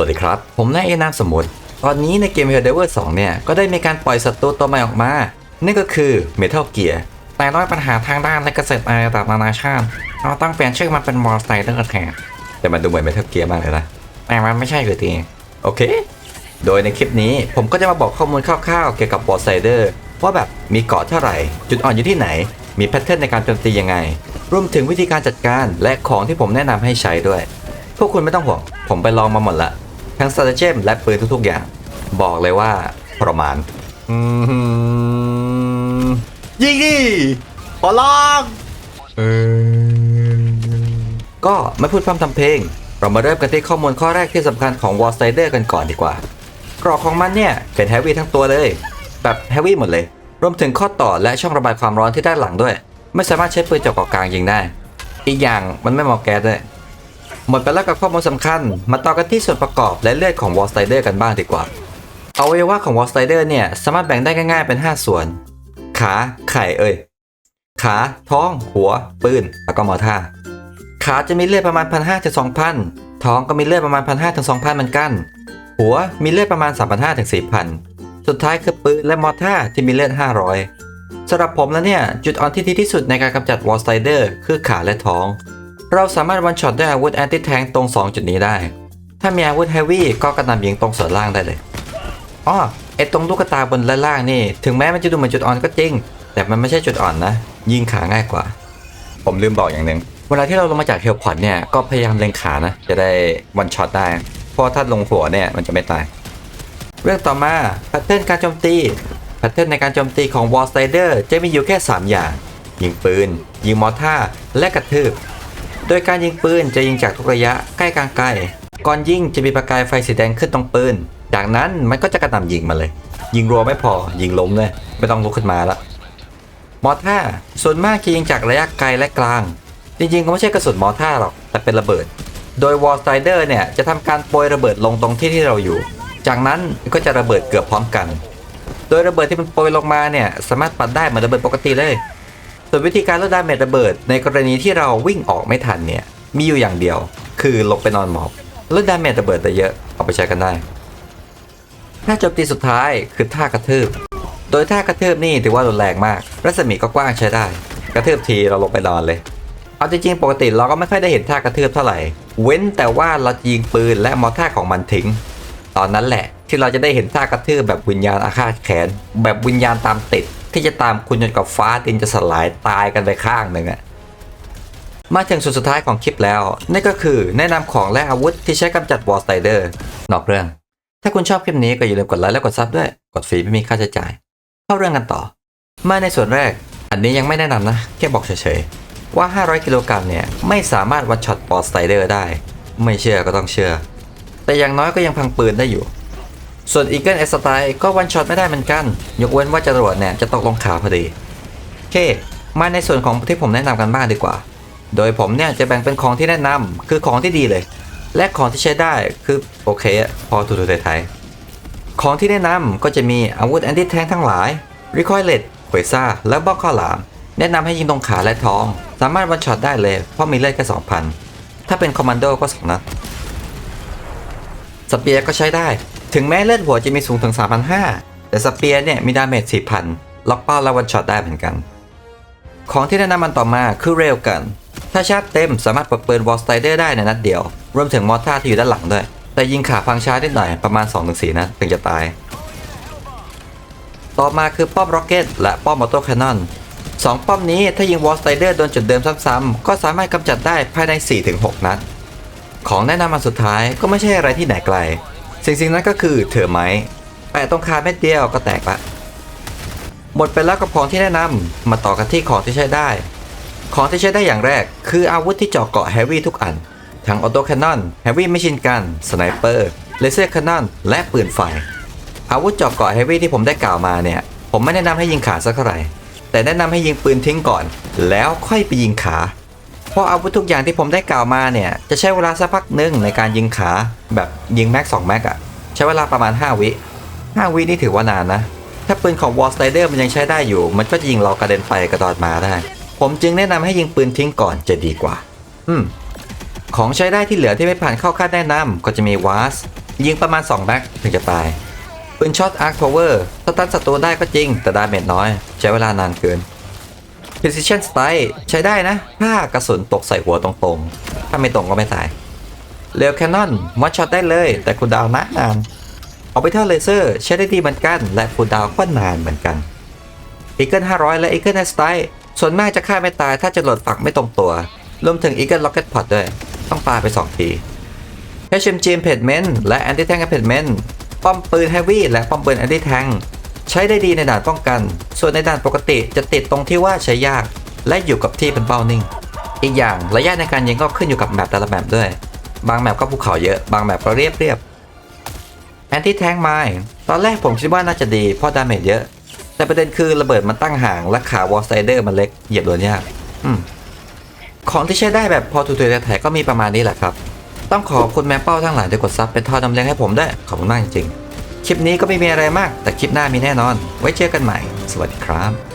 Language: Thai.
วัสดีครับ ผมนายเอนามสมุทรตอนนี้ในเกม Hell d e v e r 2 เนี่ย ก็ได้มีการปล่อยศัตรูตัวใหม่ออกมา นั่นก็คือ Metal Gear แต่ด้วยปัญหาทางด้านและเกษตรในระดับนานาชาติ เราต้องเปลี่ยนชื่อมันเป็น m o r s t i d e r แทนแต่มันดูเหมือน Metal Gear มากเลยนะ แต่มันไม่ใช่คือทีโอเค โดยในคลิปนี้ผมก็จะมาบอกข้อมูลคร่าวๆ เกี่ยวกับ w a r s i d e r ว่าแบบมีเกาะเท่าไหร่ จุดอ่อนอยู่ที่ไหน มีแพทเทิร์นในการโจมตียังไง รวมถึงวิธีการจัดการและของที่ผมแนะนำให้ใช้ด้วย พวกคุณไม่ต้องห่วง ผมไปลองมาหมดละ ทั้งสตาร์เจมและปืนทุกๆอย่าง บอกเลยว่าประมาณอืมยิงดิขอลองเออก็ไม่พูดพร่ำทำเพลง เรามาเริ่มกันที่ข้อมูลข้อแรกที่สำคัญของ War Strider กันก่อนดีกว่ากรอกของมันเนี่ยเป็นแฮ v วี่ทั้งตัวเลย แบบแฮ v วี่หมดเลย รวมถึงข้อต่อและช่องระบายความร้อนที่ด้านหลังด้วย ไม่สามารถใช้ปืนเจาะเกาะกลางยิงได้ อีกอย่างมันไม่เหมอแก๊สด้วย หมดไปแล้วกับข้อมูลสำคัญ มาต่อกันที่ส่วนประกอบและเลือดของ Wall Strider กันบ้างดีกว่าอวัยวะของ Wall Strider เนี่ยสามารถแบ่งได้ง่ายๆเป็น 5 ส่วน ขา ไข่เอ้ยขา ท้อง หัว ปืน แล้วก็มอท่า ขาจะมีเลือดประมาณ 1,500ถึง2,000 ท้องก็มีเลือดประมาณ 1,500ถึง2,000เหมือนกัน หัวมีเลือดประมาณ 3,500ถึง4,000 สุดท้ายคือปืนและมอท่าที่มีเลือด 500สำหรับผมแล้วเนี่ยจุดอ่อนที่ดีที่สุดในการกำจัด Wall Strider คือขาและท้อง เราสามารถวันช็อตด้วยอาวุธแอนตี้แทงตรง 2 จุดนี้ได้ ถ้ามีอาวุธเฮฟวี่ก็กระหน่ำยิงตรงส่วนล่างได้เลยอ้อไอตรงลูกตาบนและล่างนี่ ถึงแม้มันจะดูเหมือนจุดอ่อนก็จริง แต่มันไม่ใช่จุดอ่อนนะ ยิงขาง่ายกว่า ผมลืมบอกอย่างหนึ่งเวลาที่เราลงมาจากเฮลพอดเนี่ยก็พยายามเล็งขานะ จะได้วันช็อตได้ เพราะถ้าลงหัวเนี่ยมันจะไม่ตาย เรื่องต่อมาแพทเทิร์นการโจมตีแพทเทิร์นในการโจมตีของ Wall Strider จะมีอยู่แค่ 3 อย่าง ยิงปืน ยิงมอร์ท่าร์และกระทืบ โดยการยิงปืนจะยิงจากทุกระยะใกล้กลางไกลก่อนยิงจะมีประกายไฟสีแดงขึ้นตรงปืนจากนั้นมันก็จะกระหน่ำยิงมาเลย ยิงรัวไม่พอยิงล้มเลยไม่ต้องลุกขึ้นมาละมอท่าส่วนมากจะยิงจากระยะไกลและกลาง จริงๆก็ไม่ใช่กระสุนมอท่าหรอกแต่เป็นระเบิด โดยวอลสไตเดอร์เนี่ยจะทำการโปรยระเบิดลงตรงที่ที่เราอยู่ จากนั้นก็จะระเบิดเกือบพร้อมกัน โดยระเบิดที่มันโปรยลงมาเนี่ยสามารถปัดได้เหมือนระเบิดปกติเลย ส่วนวิธีการลดดาเมจระเบิด ในกรณีที่เราวิ่งออกไม่ทันเนี่ยมีอยู่อย่างเดียว คือลงไปนอนหมอบลดดาเมจระเบิดได้เยอะเอาไปใช้กันได้ท่าโจมตีสุดท้ายคือท่ากระทืบ โดยท่ากระทืบนี่ถือว่ารุนแรงมาก รัศมีก็กว้างใช้ได้ กระทืบทีเราลงไปนอนเลย เอาจริงๆปกติเราก็ไม่ค่อยได้เห็นท่ากระทืบเท่าไหร่ เว้นแต่ว่าเรายิงปืนและมอท่าของมันทิ้ง ตอนนั้นแหละที่เราจะได้เห็นท่ากระทืบแบบวิญญาณอาฆาตแขน แบบวิญญาณตามติด ที่จะตามคุณจนกับฟ้าดินจะสลายตายกันไปข้างหนึ่งอะมาถึงส่วนสุดท้ายของคลิปแล้ว นั่นก็คือแนะนำของและอาวุธที่ใช้กำจัดวอสไตเดอร์นอกเรื่อง ถ้าคุณชอบคลิปนี้ก็อย่าลืมกดไลค์และกดซับด้วย กดฟรีไม่มีค่าใช้จ่าย เข้าเรื่องกันต่อ มาในส่วนแรก อันนี้ยังไม่แนะนำนะ แค่บอกเฉยๆ ว่า 500 กิโลกรัมเนี่ย ไม่สามารถวันช็อตบอสไตเดอร์ได้ ไม่เชื่อก็ต้องเชื่อ แต่อย่างน้อยก็ยังพังปืนได้อยู่ ส่วน Eagle S Style ก็วันช็อตไม่ได้เหมือนกัน ยกเว้นว่าจรวดเนี่ยจะตกลงขาพอดี โอเค มาในส่วนของที่ผมแนะนำกันบ้างดีกว่า โดยผมเนี่ยจะแบ่งเป็นของที่แนะนำคือของที่ดีเลย และของที่ใช้ได้คือโอเคอะพอถูๆไทยๆของที่แนะนำก็จะมีอาวุธแอนตี้แทงทั้งหลายรีคอยเลตเควซ่าและบล็อกข้าวหลาม แนะนำให้ยิงตรงขาและท้อง สามารถวันช็อตได้เลยเพราะมีเลือดแค่2,000 ถ้าเป็นคอมมานโดก็2นัดสเปียร์ก็ใช้ได้ ถึงแม้เลือดหัวจะมีสูงถึง 3,500 แต่สเปียร์เนี่ยมีดาเมจ 4,000 ล็อกเป้าและวันช็อตได้เหมือนกัน ของที่แนะนำมันต่อมาคือเรลกัน ถ้าชาร์จเต็มสามารถปลดปืนวอลสไตเดอร์ได้ในนัดเดียว รวมถึงมอร์ท่าที่อยู่ด้านหลังด้วย แต่ยิงขาพังช้านิดหน่อยประมาณ 2-4นัดถึงจะตาย ต่อมาคือป้อมร็อกเก็ตและป้อมมอเตอร์แคนนอนสองป้อมนี้ถ้ายิงวอลสไตเดอร์โดนจุดเดิมซ้ำๆก็สามารถกำจัดได้ภายใน 4-6 นัด ของแนะนำมาสุดท้ายก็ไม่ใช่อะไรที่ไหนไกล สิ่งสิ่งนั้นก็คือเถอไม้แปะตรงคาเม็ดเดียวก็แตกละหมดไปแล้วกับของที่แนะนำมาต่อกันที่ของที่ใช้ได้ ของที่ใช้ได้อย่างแรก คืออาวุธที่เจาะเกาะแฮร์วี่ทุกอัน ทั้งออโต้แคนนอนแฮร์วี่ไม่ชินกันสไนเปอร์เลเซอร์แคนนอนและปืนไฟอาวุธเจาะเกาะแฮร์วี่ที่ผมได้กล่าวมาเนี่ย ผมไม่แนะนำให้ยิงขาสักเท่าไหร่แต่แนะนำให้ยิงปืนทิ้งก่อน แล้วค่อยไปยิงขา เพราะอาวุธทุกอย่างที่ผมได้กล่าวมาเนี่ย จะใช้เวลาสักพักหนึ่งในการยิงขาแบบยิงแม็กสองแม็กอะใช้เวลาประมาณ 5 วิ 5 วินี่ถือว่านานนะ ถ้าปืนของ Wall Strider มันยังใช้ได้อยู่ มันก็จะยิงเรากระเด็นไปกระดอนมาได้ ผมจึงแนะนำให้ยิงปืนทิ้งก่อนจะดีกว่า อืมของใช้ได้ที่เหลือที่ไม่ผ่านเข้าคาดแนะนำก็จะมีวาสยิงประมาณ2แบ็คถึงจะตายปืนช็อตอาร์คพาวเวอร์สตันศัตรูได้ก็จริงแต่ดาเมจน้อย ใช้เวลานานเกิน Precision Strike ใช้ได้นะ ถ้ากระสุนตกใส่หัวตรงๆ ถ้าไม่ตรงก็ไม่ตายเร l แคนนอนมอดช็อตได้เลย แต่คูลดาวน์นานออ b ิ t ท l เลเซอร์ใช้ได้ดีเหมือนกัน และคูลดาวน์ก็นานเหมือนกันอีเกิล500 และอีเกิลไนสไตส่วนมากจะฆ่าไม่ตายถ้าจะหลดฝักไม่ตรงตัวรวมถึงอีเกิลล็อกเก็ตพอตด้วย ต้องปาไป 2 ที HMG Impediment และ Anti Tank Impediment ป้อมปืน Heavy และป้อมปืน Anti Tank ใช้ได้ดีในด่านป้องกัน ส่วนในด่านปกติจะติดตรงที่ว่าใช้ยาก และอยู่กับที่เป็นเป้านิ่ง อีกอย่างระยะในการยิงก็ขึ้นอยู่กับแมปแต่ละแมปด้วย บางแมปก็ภูเขาเยอะ บางแมปก็เรียบเรียบแอนตี้แทงไม้ตอนแรกผมคิดว่าน่าจะดีเพราะดาเมจเยอะ แต่ประเด็นคือระเบิดมันตั้งห่างและขาวอลสไตเดอร์มันเล็กเหยียบโดนยากอืมของที่ใช้ได้แบบพอทุยๆแท้ๆก็มีประมาณนี้แหละครับ ต้องขอบคุณแมปเป้าทั้งหลายที่กดซับเป็นท่อนำเลี้ยงให้ผมด้วยขอบคุณมากจริงๆ คลิปนี้ก็ไม่มีอะไรมาก แต่คลิปหน้ามีแน่นอน ไว้เจอกันใหม่ สวัสดีครับ